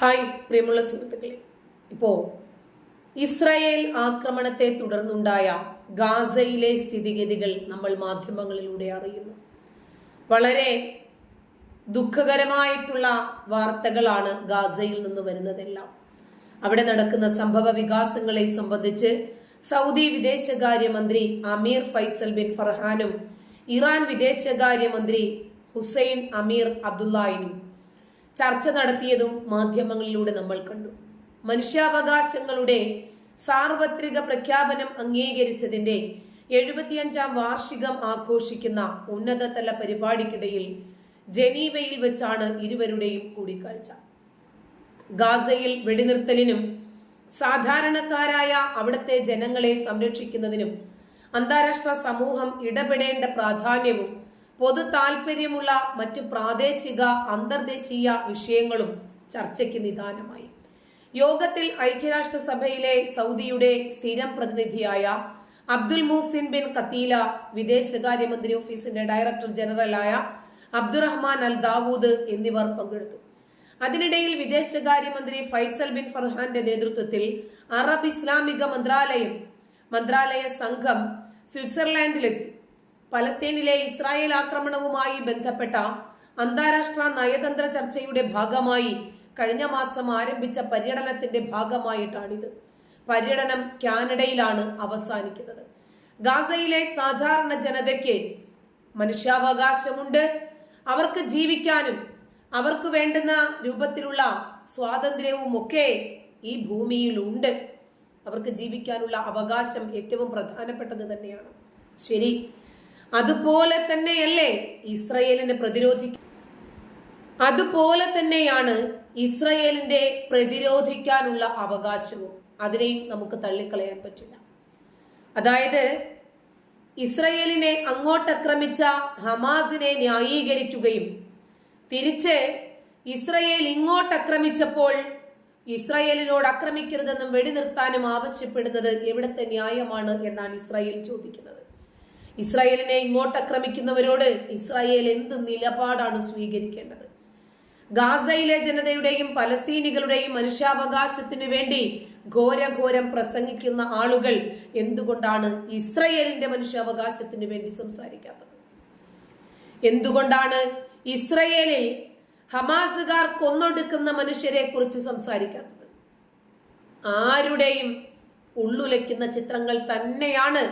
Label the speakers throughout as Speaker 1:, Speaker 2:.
Speaker 1: Hi പ്രിയമുള്ള സുഹൃത്തുക്കളെ. ഇപ്പോ ഇസ്രായേൽ ആക്രമണത്തെ തുടർന്നുണ്ടായ ഗാസയിലെ സ്ഥിതിഗതികൾ നമ്മൾ മാധ്യമങ്ങളിലൂടെ അറിയുന്നു. വളരെ ദുഃഖകരമായിട്ടുള്ള വാർത്തകളാണ് ഗാസയിൽ നിന്ന് വരുന്നതെല്ലാം. അവിടെ നടക്കുന്ന സംഭവ വികാസങ്ങളെ സംബന്ധിച്ച് സൗദി വിദേശകാര്യമന്ത്രി അമീർ ഫൈസൽ ബിൻ ഫർഹാനും ഇറാൻ വിദേശകാര്യമന്ത്രി ഹുസൈൻ അമീർ അബ്ദുല്ലായിനും ചർച്ച നടത്തിയതും മാധ്യമങ്ങളിലൂടെ നമ്മൾ കണ്ടു. മനുഷ്യാവകാശങ്ങളുടെ സാർവത്രിക പ്രഖ്യാപനം അംഗീകരിച്ചതിന്റെ എഴുപത്തിയഞ്ചാം വാർഷികം ആഘോഷിക്കുന്ന ഉന്നതതല പരിപാടിക്കിടയിൽ ജനീവയിൽ വെച്ചാണ് ഇരുവരുടെയും കൂടിക്കാഴ്ച. ഗാസയിൽ വെടിനിർത്തലിനും സാധാരണക്കാരായ അവിടുത്തെ ജനങ്ങളെ സംരക്ഷിക്കുന്നതിനും അന്താരാഷ്ട്ര സമൂഹം ഇടപെടേണ്ട പ്രാധാന്യവും പൊതു താല്പര്യമുള്ള മറ്റു പ്രാദേശിക അന്തർദേശീയ വിഷയങ്ങളും ചർച്ചയ്ക്ക് നിദാനമായി. യോഗത്തിൽ ഐക്യരാഷ്ട്രസഭയിലെ സൗദിയുടെ സ്ഥിരം പ്രതിനിധിയായ അബ്ദുൽ മുഹസിൻ ബിൻ കത്തീല വിദേശകാര്യമന്ത്രി ഓഫീസിന്റെ ഡയറക്ടർ ജനറലായ അബ്ദുറഹ്മാൻ അൽ ദാവൂദ് എന്നിവർ പങ്കെടുത്തു. അതിനിടയിൽ വിദേശകാര്യമന്ത്രി ഫൈസൽ ബിൻ ഫർഹാന്റെ നേതൃത്വത്തിൽ അറബ് ഇസ്ലാമിക മന്ത്രാലയം മന്ത്രാലയ സംഘം സ്വിറ്റ്സർലാൻഡിലെത്തി. പലസ്തീനിലെ ഇസ്രായേൽ ആക്രമണവുമായി ബന്ധപ്പെട്ട അന്താരാഷ്ട്ര നയതന്ത്ര ചർച്ചയുടെ ഭാഗമായി കഴിഞ്ഞ മാസം ആരംഭിച്ച പര്യടനത്തിന്റെ ഭാഗമായിട്ടാണിത്. പര്യടനം കാനഡയിലാണ് അവസാനിക്കുന്നത്. ഗാസയിലെ സാധാരണ ജനതയ്ക്ക് മനുഷ്യാവകാശമുണ്ട്. അവർക്ക് ജീവിക്കാനും അവർക്ക് വേണ്ടുന്ന രൂപത്തിലുള്ള സ്വാതന്ത്ര്യവും ഒക്കെ ഈ ഭൂമിയിൽ ഉണ്ട് അവർക്ക് ജീവിക്കാനുള്ള അവകാശം ഏറ്റവും പ്രധാനപ്പെട്ടത് തന്നെയാണ്. ശരി. അതുപോലെ തന്നെയല്ലേ ഇസ്രയേലിനെ പ്രതിരോധിക്കുക അതുപോലെ തന്നെയാണ് ഇസ്രയേലിന്റെ പ്രതിരോധിക്കാനുള്ള അവകാശവും. അതിനെയും നമുക്ക് തള്ളിക്കളയാൻ പറ്റില്ല. അതായത് ഇസ്രയേലിനെ അങ്ങോട്ടക്രമിച്ച ഹമാസിനെ ന്യായീകരിക്കുകയും തിരിച്ച് ഇസ്രയേൽ ഇങ്ങോട്ട് ആക്രമിച്ചപ്പോൾ ഇസ്രയേലിനോട് ആക്രമിക്കരുതെന്നും വെടിനിർത്താനും ആവശ്യപ്പെടുന്നത് എവിടുത്തെ ന്യായമാണ് എന്നാണ് ഇസ്രയേൽ ചോദിക്കുന്നത്. ഇസ്രായേലിനെ ഇങ്ങോട്ട് ആക്രമിക്കുന്നവരോട് ഇസ്രായേൽ എന്ത് നിലപാടാണ് സ്വീകരിക്കേണ്ടത്? ഗാസയിലെ ജനതയുടെയും പലസ്തീനികളുടെയും മനുഷ്യാവകാശത്തിനു വേണ്ടി ഘോരഘോരം പ്രസംഗിക്കുന്ന ആളുകൾ എന്തുകൊണ്ടാണ് ഇസ്രയേലിന്റെ മനുഷ്യാവകാശത്തിന് വേണ്ടി സംസാരിക്കാത്തത്? എന്തുകൊണ്ടാണ് ഇസ്രയേലിൽ ഹമാസുകാർ കൊന്നൊടുക്കുന്ന മനുഷ്യരെ കുറിച്ച് സംസാരിക്കാത്തത്? ആരുടെയും ഉള്ളുലയ്ക്കുന്ന ചിത്രങ്ങൾ തന്നെയാണ്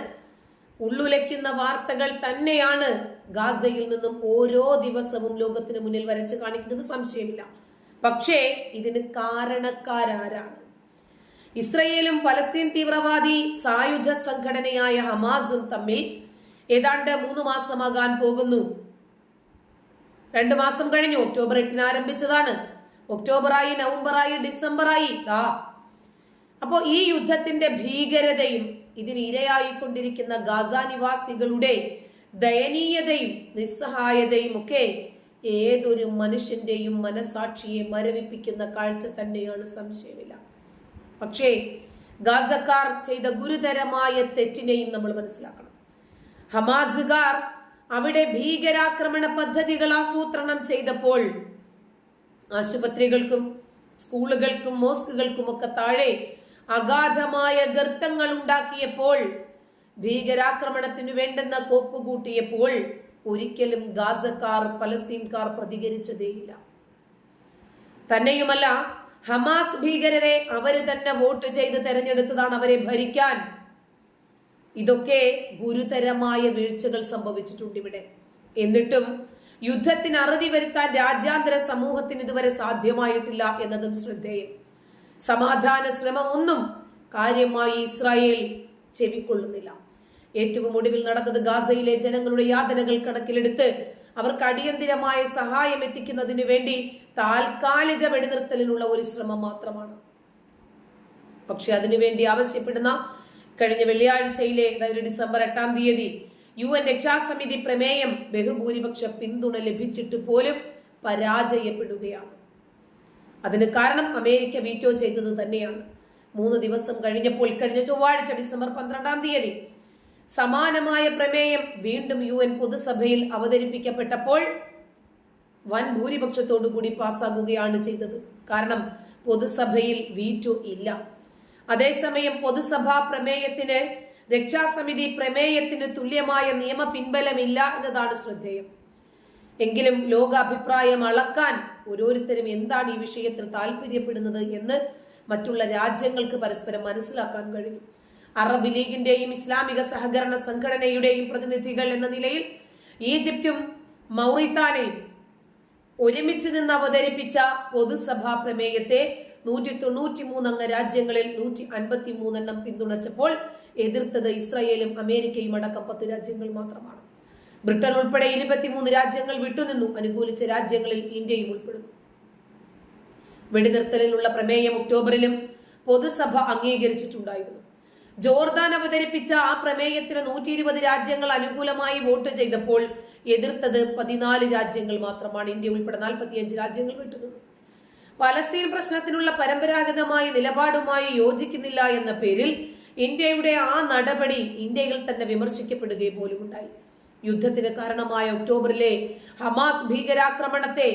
Speaker 1: ഉള്ളുലയ്ക്കുന്ന വാർത്തകൾ തന്നെയാണ് ഗാസയിൽ നിന്നും ഓരോ ദിവസവും ലോകത്തിന് മുന്നിൽ വരച്ച് കാണിക്കുന്നത് സംശയമില്ല. പക്ഷേ ഇതിന് കാരണക്കാരാരാണ്. ഇസ്രയേലും പലസ്തീൻ തീവ്രവാദി സായുധ സംഘടനയായ ഹമാസും തമ്മിൽ ഏതാണ്ട് മൂന്ന് മാസമാകാൻ പോകുന്നു. രണ്ട് മാസം കഴിഞ്ഞു ഒക്ടോബർ എട്ടിന് ആരംഭിച്ചതാണ്. ഒക്ടോബറായി നവംബറായി ഡിസംബറായി. ആ. അപ്പോ ഈ യുദ്ധത്തിന്റെ ഭീകരതയും ഇതിന് ഇരയായിക്കൊണ്ടിരിക്കുന്ന ഗാസ നിവാസികളുടെ ദയനീയതയും നിസ്സഹായതയും ഒക്കെ ഏതൊരു മനുഷ്യന്റെയും മനസാക്ഷിയെ മരവിപ്പിക്കുന്ന കാഴ്ച തന്നെയാണ് സംശയമില്ല പക്ഷേ ഗാസക്കാർ ചെയ്ത ഗുരുതരമായ തെറ്റിനെയും നമ്മൾ മനസ്സിലാക്കണം. ഹമാസുകാർ അവിടെ ഭീകരാക്രമണ പദ്ധതികൾ ആസൂത്രണം ചെയ്തപ്പോൾ ആശുപത്രികൾക്കും സ്കൂളുകൾക്കും മോസ്കുകൾക്കും ഒക്കെ താഴെ അഗാധമായ ഗർത്തങ്ങൾ ഉണ്ടാക്കിയപ്പോൾ ഭീകരാക്രമണത്തിന് വേണ്ടെന്ന കോപ്പ് കൂട്ടിയപ്പോൾ ഒരിക്കലും ഗാസക്കാർ പലസ്തീൻകാർ പ്രതികരിച്ചതേയില്ല. തന്നെയുമല്ല ഹമാസ് ഭീകരരെ അവർ തന്നെ വോട്ട് ചെയ്ത് തെരഞ്ഞെടുത്തതാണ് അവരെ ഭരിക്കാൻ. ഇതൊക്കെ ഗുരുതരമായ വീഴ്ചകൾ സംഭവിച്ചിട്ടുണ്ട് ഇവിടെ. എന്നിട്ടും യുദ്ധത്തിന് അറുതി വരുത്താൻ രാജ്യാന്തര സമൂഹത്തിന് ഇതുവരെ സാധ്യമായിട്ടില്ല എന്നതും ശ്രദ്ധേയം. സമാധാന ശ്രമമൊന്നും കാര്യമായി ഇസ്രായേൽ ചെവിക്കൊള്ളുന്നില്ല. ഏറ്റവും ഒടുവിൽ നടന്നത് ഗാസയിലെ ജനങ്ങളുടെ യാതനകൾ കണക്കിലെടുത്ത് അവർക്ക് അടിയന്തിരമായ സഹായം എത്തിക്കുന്നതിനു വേണ്ടി താൽക്കാലിക വെടിനിർത്തലിനുള്ള ഒരു ശ്രമം മാത്രമാണ്. പക്ഷെ അതിനുവേണ്ടി ആവശ്യപ്പെടുന്ന കഴിഞ്ഞ വെള്ളിയാഴ്ചയിലെ അതായത് ഡിസംബർ എട്ടാം തീയതി യു എൻ രക്ഷാസമിതി പ്രമേയം ബഹുഭൂരിപക്ഷ പിന്തുണ ലഭിച്ചിട്ട് പോലും പരാജയപ്പെടുകയാണ്. അതിന് കാരണം അമേരിക്ക വീറ്റോ ചെയ്തത് തന്നെയാണ്. മൂന്ന് ദിവസം കഴിഞ്ഞപ്പോൾ കഴിഞ്ഞ ചൊവ്വാഴ്ച ഡിസംബർ പന്ത്രണ്ടാം തീയതി സമാനമായ പ്രമേയം വീണ്ടും യു എൻ പൊതുസഭയിൽ അവതരിപ്പിക്കപ്പെട്ടപ്പോൾ വൻ ഭൂരിപക്ഷത്തോടു കൂടി പാസ്സാകുകയാണ് ചെയ്തത്. കാരണം പൊതുസഭയിൽ വീറ്റോ ഇല്ല. അതേസമയം പൊതുസഭാ പ്രമേയത്തിന് രക്ഷാസമിതി പ്രമേയത്തിന് തുല്യമായ നിയമ പിൻബലമില്ല എന്നതാണ് ശ്രദ്ധേയം. എങ്കിലും ലോകാഭിപ്രായം അളക്കാൻ ഓരോരുത്തരും എന്താണ് ഈ വിഷയത്തിൽ താല്പര്യപ്പെടുന്നത് എന്ന് മറ്റുള്ള രാജ്യങ്ങൾക്ക് പരസ്പരം മനസ്സിലാക്കാൻ കഴിയും അറബ് ലീഗിന്റെയും ഇസ്ലാമിക സഹകരണ സംഘടനയുടെയും പ്രതിനിധികൾ എന്ന നിലയിൽ ഈജിപ്തും മൗറിത്താനയും ഒരുമിച്ച് നിന്ന് അവതരിപ്പിച്ച പൊതുസഭാ പ്രമേയത്തെ നൂറ്റി തൊണ്ണൂറ്റി മൂന്നംഗ രാജ്യങ്ങളിൽ നൂറ്റി അൻപത്തി മൂന്നെണ്ണം പിന്തുണച്ചപ്പോൾ എതിർത്തത് ഇസ്രയേലും അമേരിക്കയും അടക്കം പത്ത് രാജ്യങ്ങൾ മാത്രമാണ്. ബ്രിട്ടൻ ഉൾപ്പെടെ ഇരുപത്തിമൂന്ന് രാജ്യങ്ങൾ വിട്ടുനിന്നു അനുകൂലിച്ച രാജ്യങ്ങളിൽ ഇന്ത്യയും ഉൾപ്പെടുന്നു വെടിനിർത്തലിലുള്ള പ്രമേയം ഒക്ടോബറിലും പൊതുസഭ അംഗീകരിച്ചിട്ടുണ്ടായിരുന്നു. ജോർദാൻ അവതരിപ്പിച്ച ആ പ്രമേയത്തിന് നൂറ്റി ഇരുപത് രാജ്യങ്ങൾ അനുകൂലമായി വോട്ട് ചെയ്തപ്പോൾ എതിർത്തത് പതിനാല് രാജ്യങ്ങൾ മാത്രമാണ്. ഇന്ത്യ ഉൾപ്പെടെ നാൽപ്പത്തിയഞ്ച് രാജ്യങ്ങൾ വിട്ടുനിന്നു. പലസ്തീൻ പ്രശ്നത്തിനുള്ള പരമ്പരാഗതമായ നിലപാടുമായി യോജിക്കുന്നില്ല എന്ന പേരിൽ ഇന്ത്യയുടെ ആ നടപടി ഇന്ത്യയിൽ തന്നെ വിമർശിക്കപ്പെടുകയും പോലും ഉണ്ടായി യുദ്ധത്തിന് കാരണമായ ഒക്ടോബറിലെ ഹമാസ് ഭീകരാക്രമണത്തെ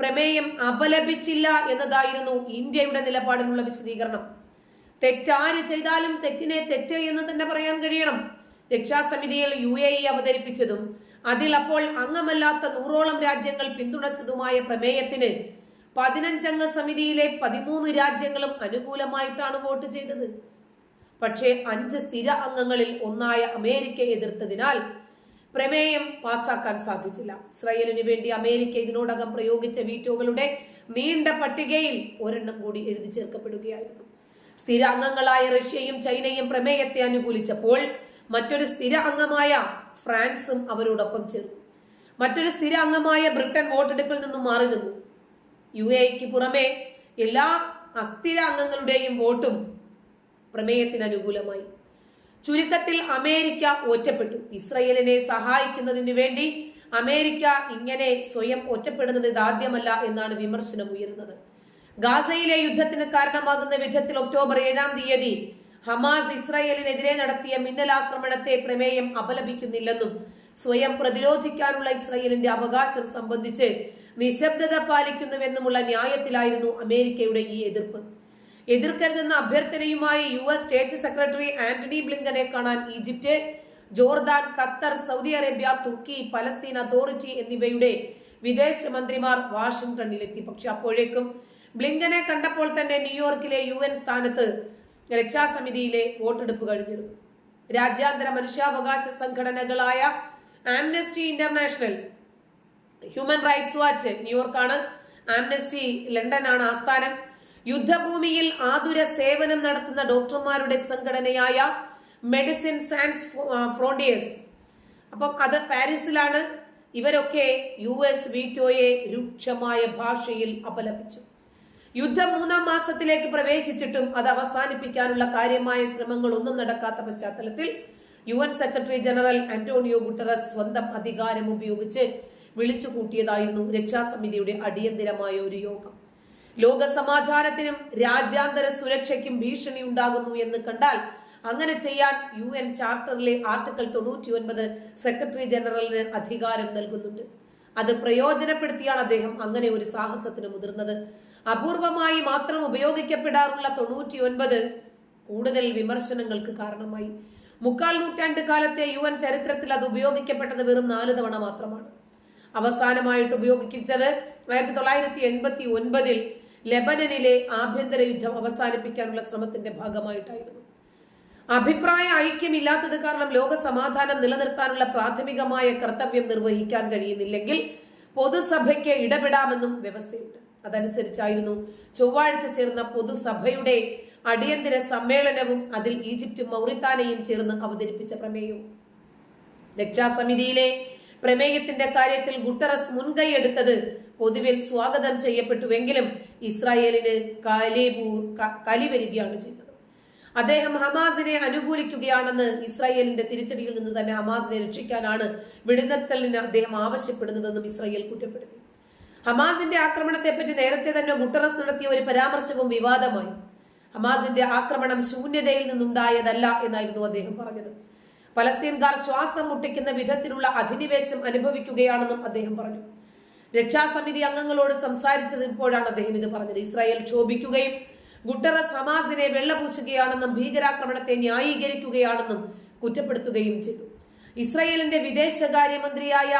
Speaker 1: പ്രമേയം അപലപിച്ചില്ല എന്നതായിരുന്നു ഇന്ത്യയുടെ നിലപാടിനുള്ള വിശദീകരണം. തെറ്റാര് ചെയ്താലും തെറ്റിനെ തെറ്റ് എന്ന് തന്നെ പറയാൻ കഴിയണം. രക്ഷാസമിതിയിൽ യു എ ഇ അവതരിപ്പിച്ചതും അതിൽ അപ്പോൾ അംഗമല്ലാത്ത നൂറോളം രാജ്യങ്ങൾ പിന്തുണച്ചതുമായ പ്രമേയത്തിന് പതിനഞ്ചംഗ സമിതിയിലെ പതിമൂന്ന് രാജ്യങ്ങളും അനുകൂലമായിട്ടാണ് വോട്ട് ചെയ്തത്. പക്ഷേ അഞ്ച് സ്ഥിര അംഗങ്ങളിൽ ഒന്നായ അമേരിക്ക എതിർത്തതിനാൽ പ്രമേയം പാസാക്കാൻ സാധിച്ചില്ല. ഇസ്രായേലിന് വേണ്ടി അമേരിക്ക ഇതിനോടകം പ്രയോഗിച്ച വീറ്റോകളുടെ നീണ്ട പട്ടികയിൽ ഒരെണ്ണം കൂടി എഴുതി ചേർക്കപ്പെടുകയായിരുന്നു. സ്ഥിര അംഗങ്ങളായ റഷ്യയും ചൈനയും പ്രമേയത്തെ അനുകൂലിച്ചപ്പോൾ മറ്റൊരു സ്ഥിര അംഗമായ ഫ്രാൻസും അവരോടൊപ്പം ചേർന്നു. മറ്റൊരു സ്ഥിര അംഗമായ ബ്രിട്ടൻ വോട്ടെടുപ്പിൽ നിന്നും മാറി നിന്നു. യു എക്ക് പുറമെ എല്ലാ അസ്ഥിര അംഗങ്ങളുടെയും വോട്ടും പ്രമേയത്തിന് അനുകൂലമായി. ചുരുക്കത്തിൽ അമേരിക്ക ഒറ്റപ്പെട്ടു. ഇസ്രയേലിനെ സഹായിക്കുന്നതിന് വേണ്ടി അമേരിക്ക ഇങ്ങനെ സ്വയം ഒറ്റപ്പെടുന്നത് ഇതാദ്യമല്ല എന്നാണ് വിമർശനം ഉയരുന്നത്. ഗാസയിലെ യുദ്ധത്തിന് കാരണമാകുന്ന വിധത്തിൽ ഒക്ടോബർ ഏഴാം തീയതി ഹമാസ് ഇസ്രായേലിനെതിരെ നടത്തിയ മിന്നലാക്രമണത്തെ പ്രമേയം അപലപിക്കുന്നില്ലെന്നും സ്വയം പ്രതിരോധിക്കാനുള്ള ഇസ്രായേലിന്റെ അവകാശം സംബന്ധിച്ച് നിശബ്ദത പാലിക്കുന്നുവെന്നുമുള്ള ന്യായത്തിലായിരുന്നു അമേരിക്കയുടെ ഈ എതിർപ്പ്. എതിർക്കരുതെന്ന അഭ്യർത്ഥനയുമായി U S state secretary Antony ബ്ലിങ്കനെ കാണാൻ Egypt Jordan Qatar Saudi Arabia Turkey Palestine authority എന്നിവയുടെ വിദേശ വിദേശമന്ത്രിമാർ വാഷിംഗ്ടണിലെത്തി. പക്ഷെ അപ്പോഴേക്കും ബ്ലിങ്കനെ കണ്ടപ്പോൾ തന്നെ ന്യൂയോർക്കിലെ യു എൻ സ്ഥാനത്ത് രക്ഷാസമിതിയിലെ വോട്ടെടുപ്പ് കഴിഞ്ഞിരുന്നു. രാജ്യാന്തര മനുഷ്യാവകാശ സംഘടനകളായ Amnesty International Human Rights Watch ന്യൂയോർക്കാണ് Amnesty ലണ്ടനാണ് ആസ്ഥാനം. യുദ്ധഭൂമിയിൽ ആതുര സേവനം നടത്തുന്ന ഡോക്ടർമാരുടെ സംഘടനയായ മെഡിസിൻ സാൻസ് ഫ്രോണ്ടിയേഴ്സ് അപ്പം അത് പാരീസിലാണ്. ഇവരൊക്കെ യു എസ് വീറ്റോയെ രൂക്ഷമായ ഭാഷയിൽ അപലപിച്ചു. യുദ്ധം മൂന്നാം മാസത്തിലേക്ക് പ്രവേശിച്ചിട്ടും അത് അവസാനിപ്പിക്കാനുള്ള കാര്യമായ ശ്രമങ്ങൾ ഒന്നും നടക്കാത്ത പശ്ചാത്തലത്തിൽ U N secretary general Antonio Guterres സ്വന്തം അധികാരം ഉപയോഗിച്ച് വിളിച്ചു കൂട്ടിയതായിരുന്നു രക്ഷാസമിതിയുടെ അടിയന്തിരമായ ഒരു യോഗം. ലോക സമാധാനത്തിനും രാജ്യാന്തര സുരക്ഷയ്ക്കും ഭീഷണി ഉണ്ടാകുന്നു എന്ന് കണ്ടാൽ അങ്ങനെ ചെയ്യാൻ യു എൻ ചാർട്ടറിലെ ആർട്ടിക്കിൾ തൊണ്ണൂറ്റി ഒൻപത് സെക്രട്ടറി ജനറലിന് അധികാരം നൽകുന്നുണ്ട്. അത് പ്രയോജനപ്പെടുത്തിയാണ് അദ്ദേഹം അങ്ങനെ ഒരു സാഹസത്തിന് മുതിർന്നത്. അപൂർവമായി മാത്രം ഉപയോഗിക്കപ്പെടാറുള്ള തൊണ്ണൂറ്റി ഒൻപത് കൂടുതൽ വിമർശനങ്ങൾക്ക് കാരണമായി. മുക്കാൽ നൂറ്റാണ്ട് കാലത്തെ യു എൻ ചരിത്രത്തിൽ അത് ഉപയോഗിക്കപ്പെട്ടത് വെറും നാല് തവണ മാത്രമാണ്. അവസാനമായിട്ട് ഉപയോഗിച്ചത് ആയിരത്തി തൊള്ളായിരത്തി എൺപത്തി ഒൻപതിൽ ലെബനനിലെ ആഭ്യന്തര യുദ്ധം അവസാനിപ്പിക്കാനുള്ള ശ്രമത്തിന്റെ ഭാഗമായിട്ടായിരുന്നു. അഭിപ്രായ ഐക്യമില്ലാത്തത് കാരണം ലോക സമാധാനം നിലനിർത്താനുള്ള പ്രാഥമികമായ കർത്തവ്യം നിർവഹിക്കാൻ കഴിയുന്നില്ലെങ്കിൽ പൊതുസഭയ്ക്ക് ഇടപെടാമെന്നും വ്യവസ്ഥയുണ്ട്. അതനുസരിച്ചായിരുന്നു ചൊവ്വാഴ്ച ചേർന്ന പൊതുസഭയുടെ അടിയന്തര സമ്മേളനവും അതിൽ ഈജിപ്തും മൗറിത്താനയും ചേർന്ന് അവതരിപ്പിച്ച പ്രമേയവും. രക്ഷാസമിതിയിലെ പ്രമേയത്തിന്റെ കാര്യത്തിൽ ഗുട്ടറസ് മുൻകൈയെടുത്തത് പൊതുവിൽ സ്വാഗതം ചെയ്യപ്പെട്ടുവെങ്കിലും ഇസ്രായേലിന് കലിപൂ കലി വരികയാണ് ചെയ്തത്. അദ്ദേഹം ഹമാസിനെ അനുകൂലിക്കുകയാണെന്ന് ഇസ്രായേലിന്റെ തിരിച്ചടിയിൽ നിന്ന് തന്നെ ഹമാസിനെ രക്ഷിക്കാനാണ് വെടിനിർത്തലിന് അദ്ദേഹം ആവശ്യപ്പെടുന്നതെന്നും ഇസ്രായേൽ കുറ്റപ്പെടുത്തി. ഹമാസിന്റെ ആക്രമണത്തെപ്പറ്റി നേരത്തെ തന്നെ ഗുട്ടറസ് നടത്തിയ ഒരു പരാമർശവും വിവാദമായി. ഹമാസിന്റെ ആക്രമണം ശൂന്യതയിൽ നിന്നുണ്ടായതല്ല എന്നായിരുന്നു അദ്ദേഹം പറഞ്ഞത്. പലസ്തീൻകാർ ശ്വാസം മുട്ടിക്കുന്ന വിധത്തിലുള്ള അധിനിവേശം അനുഭവിക്കുകയാണെന്നും അദ്ദേഹം പറഞ്ഞു. രക്ഷാസമിതി അംഗങ്ങളോട് സംസാരിച്ചത് ഇപ്പോഴാണ് അദ്ദേഹം ഇത് പറഞ്ഞത്. ഇസ്രായേൽ ക്ഷോഭിക്കുകയും ഗുട്ടറസ് ഹമാസിനെ വെള്ളപൂശുകയാണെന്നും ഭീകരാക്രമണത്തെ ന്യായീകരിക്കുകയാണെന്നും കുറ്റപ്പെടുത്തുകയും ചെയ്തു. ഇസ്രായേലിന്റെ വിദേശകാര്യമന്ത്രിയായ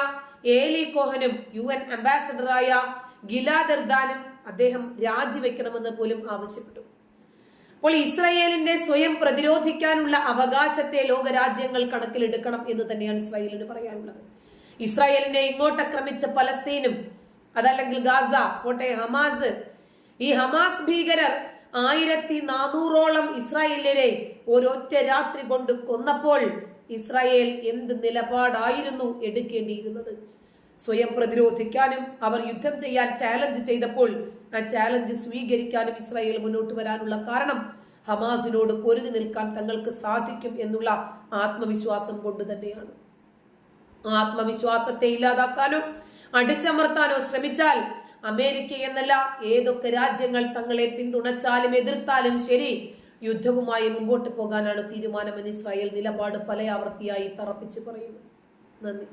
Speaker 1: ഏലി കോഹനും യു എൻ അംബാസഡറായ ഗിലാദർദാനും അദ്ദേഹം രാജിവെക്കണമെന്ന് പോലും ആവശ്യപ്പെട്ടു. അപ്പോൾ ഇസ്രായേലിന്റെ സ്വയം പ്രതിരോധിക്കാനുള്ള അവകാശത്തെ ലോകരാജ്യങ്ങൾ കണക്കിലെടുക്കണം എന്ന് തന്നെയാണ് ഇസ്രായേലിന് പറയാനുള്ളത്. ഇസ്രായേലിനെ ഇങ്ങോട്ട് ആക്രമിച്ച പലസ്തീനും അതല്ലെങ്കിൽ ഗാസ പോട്ടെ ഹമാസ്. ഈ ഹമാസ് ഭീകരർ ആയിരത്തി നാനൂറോളം ഇസ്രായേലിനെ ഒരൊറ്റ രാത്രി കൊണ്ട് കൊന്നപ്പോൾ ഇസ്രായേൽ എന്ത് നിലപാടായിരുന്നു എടുക്കേണ്ടിയിരുന്നത്? സ്വയം പ്രതിരോധിക്കാനും അവർ യുദ്ധം ചെയ്യാൻ ചാലഞ്ച് ചെയ്തപ്പോൾ ആ ചാലഞ്ച് സ്വീകരിക്കാനും ഇസ്രായേൽ മുന്നോട്ട് വരാനുള്ള കാരണം ഹമാസിനോട് പൊരുതി നിൽക്കാൻ തങ്ങൾക്ക് സാധിക്കും എന്നുള്ള ആത്മവിശ്വാസം കൊണ്ട് തന്നെയാണ്. ആത്മവിശ്വാസത്തെ ഇല്ലാതാക്കാനോ അടിച്ചമർത്താനോ ശ്രമിച്ചാൽ അമേരിക്ക എന്നല്ല ഏതൊക്കെ രാജ്യങ്ങൾ തങ്ങളെ പിന്തുണച്ചാലും എതിർത്താലും ശരി യുദ്ധവുമായി മുമ്പോട്ട് പോകാനാണ് തീരുമാനമെന്ന് ഇസ്രായേൽ നിലപാട് പല ആവർത്തിയായി തറപ്പിച്ച് പറയുന്നു. നന്ദി.